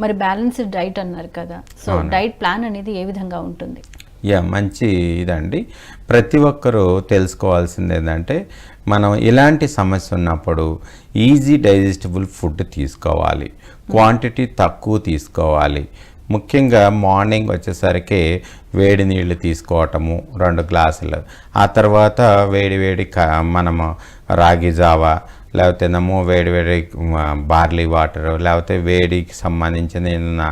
మరి balanced diet అన్నారు కదా. సో డైట్ ప్లాన్ అనేది ఏ విధంగా ఉంటుంది? యా మంచి ఇదండి. ప్రతి ఒక్కరూ తెలుసుకోవాల్సింది ఏంటంటే మనం ఇలాంటి సమస్య ఉన్నప్పుడు ఈజీ డైజెస్టబుల్ ఫుడ్ తీసుకోవాలి. క్వాంటిటీ తక్కువ తీసుకోవాలి. ముఖ్యంగా మార్నింగ్ వచ్చేసరికి వేడి నీళ్ళు తీసుకోవటము రెండు గ్లాసులు. ఆ తర్వాత వేడి వేడి క మనము రాగి జావా లేకపోతే ఏమో వేడి వేడి బార్లీ వాటర్ లేకపోతే వేడికి సంబంధించిన ఏదైనా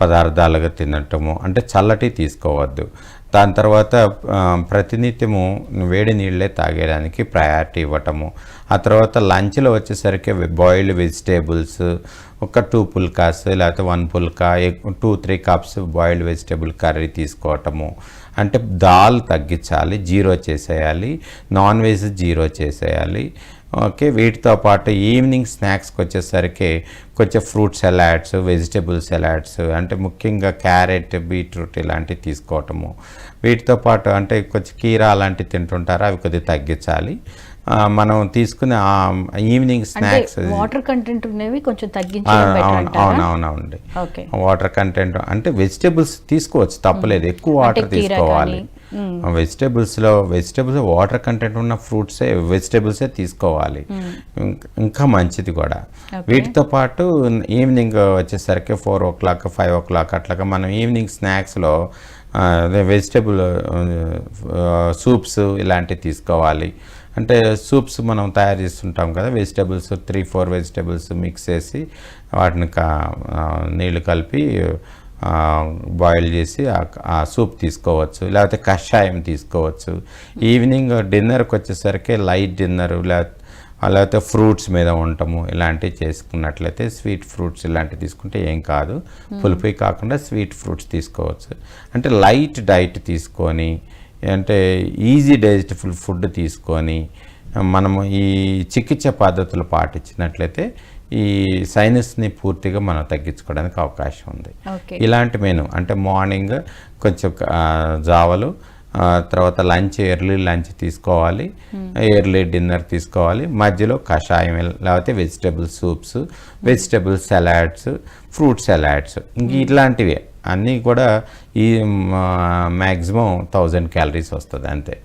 పదార్థాలుగా తినటము అంటే చల్లటి తీసుకోవద్దు. దాని తర్వాత ప్రతినిత్యము వేడి నీళ్ళే తాగేయడానికి ప్రయారిటీ ఇవ్వటము. ఆ తర్వాత లంచ్లో వచ్చేసరికి బాయిల్డ్ వెజిటేబుల్స్ ఒక టూ పుల్కాస్ లేకపోతే one phulka two three cups boiled vegetable curry తీసుకోవటము. అంటే దాల్ తగ్గించాలి జీరో చేసేయాలి నాన్ వెజ్ జీరో చేసేయాలి. ఓకే వీటితో పాటు ఈవినింగ్ స్నాక్స్కి వచ్చేసరికి కొంచెం ఫ్రూట్ సలాడ్స్ వెజిటేబుల్ సలాడ్స్ అంటే ముఖ్యంగా క్యారెట్ బీట్రూట్ ఇలాంటివి తీసుకోవటము. వీటితో పాటు అంటే కొంచెం కీరా అలాంటివి తింటుంటారు అవి కొద్దిగా తగ్గించాలి. మనం తీసుకునే ఈవినింగ్ స్నాక్స్ వాటర్ కంటెంట్ ఉన్నవి కొంచెం? అవునవునండి ఓకే. వాటర్ కంటెంట్ అంటే వెజిటేబుల్స్ తీసుకోవచ్చు తప్పలేదు. ఎక్కువ వాటర్ తీసుకోవాలి. వెజిటేబుల్స్లో వెజిటేబుల్స్ వాటర్ కంటెంట్ ఉన్న ఫ్రూట్సే వెజిటేబుల్సే తీసుకోవాలి. ఇంక- ఇంకా మంచిది కూడా. వీటితో పాటు ఈవినింగ్ వచ్చేసరికి four o'clock five o'clock అట్లాగా మనం ఈవినింగ్ స్నాక్స్లో అదే వెజిటేబుల్ సూప్స్ ఇలాంటివి తీసుకోవాలి. అంటే సూప్స్ మనం తయారు చేస్తుంటాం కదా vegetables three four vegetables mix చేసి వాటిని కా ఆ, నీళ్ళు కలిపి బాయిల్ చేసి ఆ- సూప్ తీసుకోవచ్చు లేకపోతే కషాయం తీసుకోవచ్చు. ఈవినింగ్ డిన్నర్కి వచ్చేసరికి లైట్ డిన్నర్ లేకపోతే ఫ్రూట్స్ మీద ఉండటము ఇలాంటివి చేసుకున్నట్లయితే స్వీట్ ఫ్రూట్స్ ఇలాంటివి తీసుకుంటే ఏం కాదు. పులిపోయి కాకుండా స్వీట్ ఫ్రూట్స్ తీసుకోవచ్చు. అంటే లైట్ డైట్ తీసుకొని అంటే ఈజీ డైజెస్టిఫుల్ ఫుడ్ తీసుకొని మనము ఈ చికిత్స పద్ధతులు పాటించినట్లయితే ఈ సైనస్ని పూర్తిగా మనం తగ్గించుకోవడానికి అవకాశం ఉంది. ఇలాంటి మెను అంటే మార్నింగ్ కొంచెం జావలు తర్వాత లంచ్ ఎర్లీ లంచ్ తీసుకోవాలి. ఎర్లీ డిన్నర్ తీసుకోవాలి. మధ్యలో కషాయం లేకపోతే vegetable soups vegetable salads fruit salads ఇంక ఇట్లాంటివి. అన్నీ కూడా ఈ మ్యాక్సిమం థౌజండ్ క్యాలరీస్ వస్తుంది అంతే.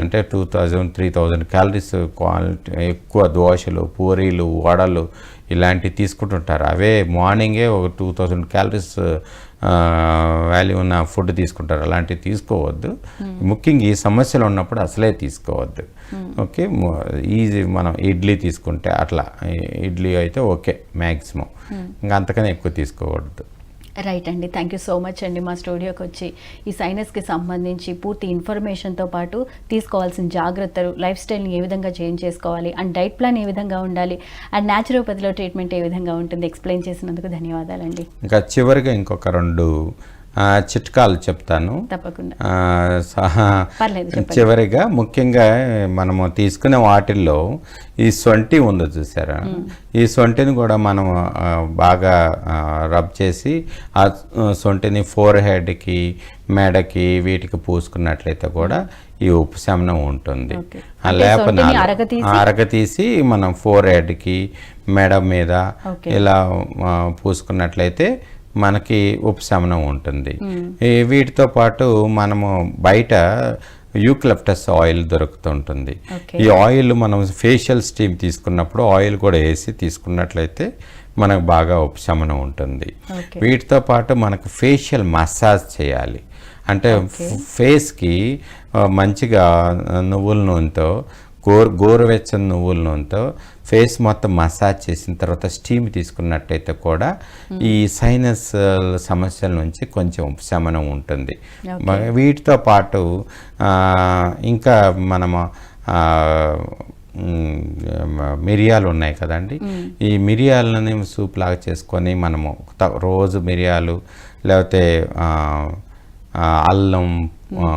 అంటే two thousand three thousand calories quality ఎక్కువ దోశలు పూరీలు వడలు ఇలాంటివి తీసుకుంటుంటారు. అవే మార్నింగే ఒక టూ థౌజండ్ క్యాలరీస్ వాల్యూ ఉన్న ఫుడ్ తీసుకుంటారు. అలాంటివి తీసుకోవద్దు. ముఖ్యంగా ఈ సమస్యలు ఉన్నప్పుడు అసలే తీసుకోవద్దు. ఓకే ఈజీ మనం ఇడ్లీ తీసుకుంటే అట్లా. ఇడ్లీ అయితే ఓకే మ్యాక్సిమం ఇంకా అంతకన్నా ఎక్కువ తీసుకోకూడదు. రైట్ అండి. థ్యాంక్ యూ సో మచ్ అండి మా స్టూడియోకి వచ్చి. ఈ సైనస్కి సంబంధించి పూర్తి ఇన్ఫర్మేషన్తో పాటు తీసుకోవాల్సిన జాగ్రత్తలు లైఫ్ స్టైల్ని ఏ విధంగా చేంజ్ చేసుకోవాలి అండ్ డైట్ ప్లాన్ ఏ విధంగా ఉండాలి అండ్ న్యాచురోపతిలో ట్రీట్మెంట్ ఏ విధంగా ఉంటుంది ఎక్స్ప్లెయిన్ చేసినందుకు ధన్యవాదాలండి. ఇంకా చివరిగా ఇంకొక రెండు చిట్కాలు చెప్తాను. చివరిగా ముఖ్యంగా మనము తీసుకునే వాటిల్లో ఈ సొంటి ఉంది చూసారా ఈ సొంటిని కూడా మనం బాగా రబ్ చేసి ఆ సొంటిని ఫోర్ హెడ్కి మెడకి వీటికి పూసుకున్నట్లయితే కూడా ఈ ఉపశమనం ఉంటుంది. ఆ లేపనాలు అరగతీసి? అరగతీసి మనం ఫోర్ హెడ్కి మెడ మీద. ఇలా పూసుకున్నట్లయితే మనకి ఉపశమనం ఉంటుంది. ఈ వీటితో పాటు మనము బయట యూక్లిప్టస్ ఆయిల్ దొరుకుతుంటుంది. ఈ ఆయిల్ మనం ఫేషియల్ స్టీమ్ తీసుకున్నప్పుడు ఆయిల్ కూడా వేసి తీసుకున్నట్లయితే మనకు బాగా ఉపశమనం ఉంటుంది. వీటితో పాటు మనకు ఫేషియల్ మసాజ్ చేయాలి. అంటే ఫేస్కి మంచిగా నువ్వుల నూనెతో గోరు గోరువెచ్చని నువ్వుల నూనెతో ఫేస్ మొత్తం మసాజ్ చేసిన తర్వాత స్టీమ్ తీసుకున్నట్టయితే కూడా ఈ సైనస్ సమస్యల నుంచి కొంచెం ఉపశమనం ఉంటుంది. వీటితో పాటు ఇంకా మనము మిరియాలు ఉన్నాయి కదండి. ఈ మిరియాలని సూప్ లాగా చేసుకొని మనము రోజు మిరియాలు లేకపోతే అల్లం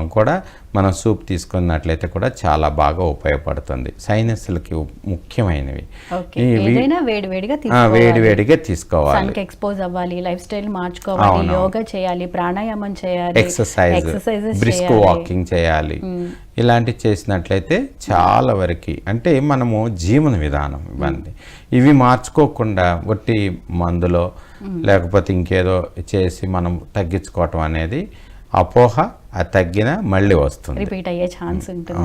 కూడా మనం సూప్ తీసుకున్నట్లయితే కూడా చాలా బాగా ఉపయోగపడుతుంది. సైనస్లకి ముఖ్యమైనవి. ఓకే. ఈ వీ- ఏదైనా వేడి వేడిగా ఆ, తీసుకోవాలి. ఎక్స్పోజ్ అవ్వాలి లైఫ్ స్టైల్ మార్చుకోవాలి. యోగా చేయాలి ప్రాణాయామం చేయాలి ఎక్సర్సైజ్ బ్రిస్క్ వాకింగ్ చేయాలి. ఇలాంటివి చేసినట్లయితే చాలా వరకు అంటే మనము జీవన విధానం ఇవన్నీ ఇవి మార్చుకోకుండా ఒట్టి మందులో లేకపోతే ఇంకేదో చేసి మనం తగ్గించుకోవటం అనేది అపోహ అది తగ్గిన మళ్ళీ వస్తుంది. రిపీట్ అయ్యే ఛాన్స్ ఉంటుంది.